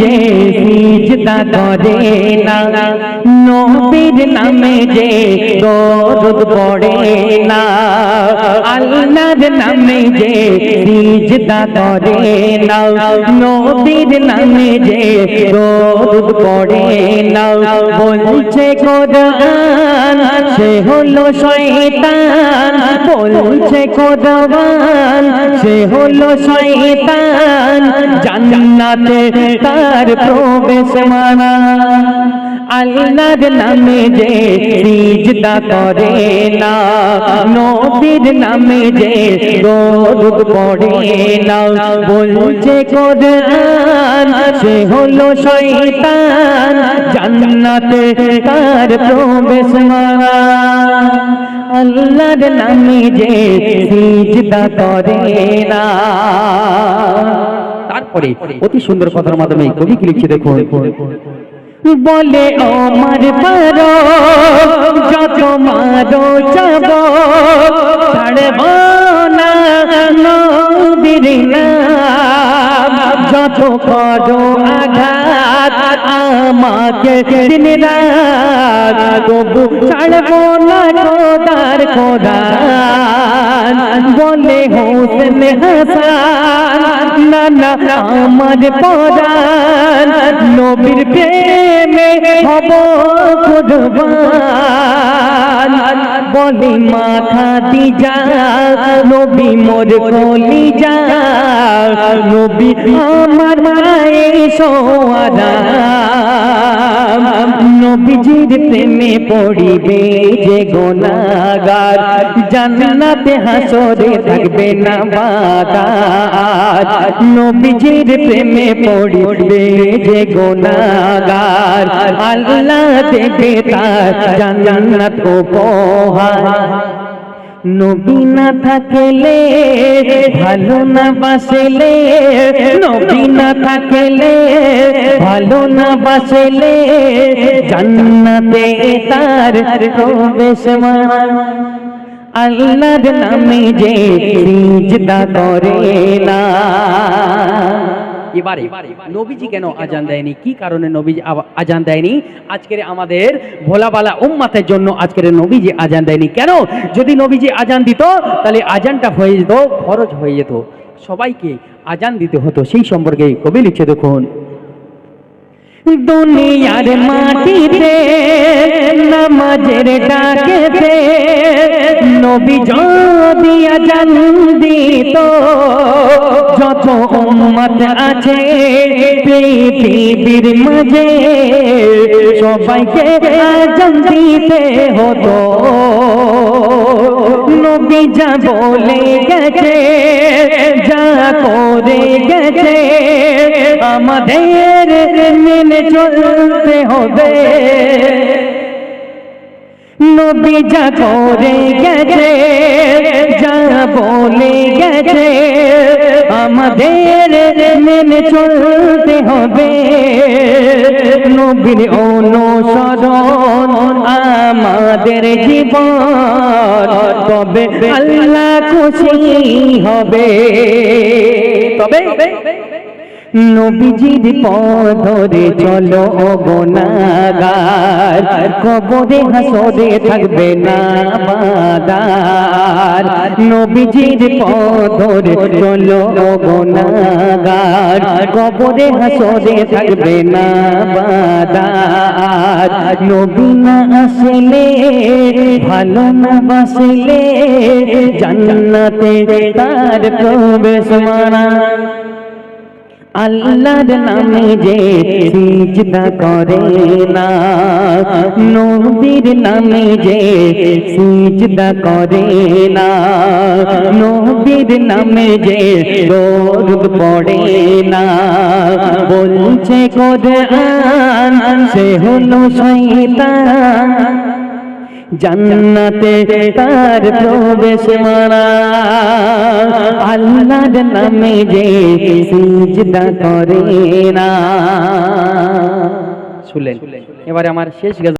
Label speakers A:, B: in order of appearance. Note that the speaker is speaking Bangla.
A: যে সিজদা করে না নবীর নামে যে দরুদ পড়ে না। আল্লাহর নামে যে সিজদা করে না নবীর নামে যে দরুদ পড়ে না বলছে, কোরআন, সে হলো শয়তান। বলছে, কোরআন, সে হলো শয়তান। জান্নাতে তার প্রবেশ মানা। আল্লাহর নামে যে সিজদা করে না, নবীর নামে যে দরুদ পড়ে না। বলছে, কোরআন, সে হলো শয়তান, জান্নাতে তার প্রবেশ মানা আল্লাহর নামে যে সিজদা করে না।
B: তারপরে অতি সুন্দর কথার মাধ্যমে কবি কি লিখছে দেখুন?
A: বলে আমার পারো যত মারো যাব ছাড়ব না নবীর নাম যত করো আঘাত আমাকে দিন রাত তবু ছাড়ব না কোদার কোদান বলে হোসেন হাসান না না আমার পরান নবীর প্রেমে হব কুরবান। বলি, মাথা দি যা, নবী মোর কলি যা নবী আমার মায়ের সোয়াদা নবীজির প্রেমে পড়িবে যে গোনাগার জান্নাতে হাসরে থাকবে না বাদার নবীজির প্রেমে পড়িবে যে গোনাগার আল্লাহ দেবে তার জান্নাত উপহার নবী না থাকলে ভালো না বাসলে নবী না থাকলে ভালো না বাসলে জান্নাতে তার প্রবেশ আল্লাহর নামে যে সিজদা করে না
B: এবারে, নবীজি কেন আজান দেয়নি? কি কারণে নবীজি আজান দেয়নি? আজকের আমাদের ভোলাবালা উম্মাতের জন্য আজকের নবীজি আজান দেয়নি। কেন? যদি নবীজি আজান দিত, তাহলে আজানটা হয়ে যেত, ফরজ হয়ে যেত। সবাইকে আজান দিতে হতো। সেই সম্পর্কে কবি লিখছে দেখুন।
A: দুনিয়ার মাটিতে নামাজের ডাকেতে নবী যদি আজান দিত, যত উম্মত আছে পৃথিবীর মাঝে, সবাইকে আজান দিতে হতো। নবী বলে গেছে, যা করে গেছে, আমাদের মেনে চলতে হবে। নবী যা করে গেছে, যা বলে আমাদের মেনে চলতে হবে। নবীর অনুসরণ আমাদের জীবন তবে আল্লাহ খুশি হবে। তবে নবীজির পদরে চলো গোনাগার কবরে হাসরে থাকবে না বাদার নবীজির পদরে চলো গোনাগার কবরে হাসরে থাকবে না বাদার নবী না আসলে, ভালো না বাসলে, জান্নাতে তার প্রবেশ মানা। আল্লাহর নামে যে সিজদা করে না। নবীর নামে যে সিজদা করে না। নবীর নামে যে দরুদ পড়ে না। বলছে কোরআন সে হলো শয়তান। জান্নাতে তার প্রবেশ মানা আল্লাহর নামে যে সিজদা করে না।
B: শুনলেন এবারে আমার শেষ গজল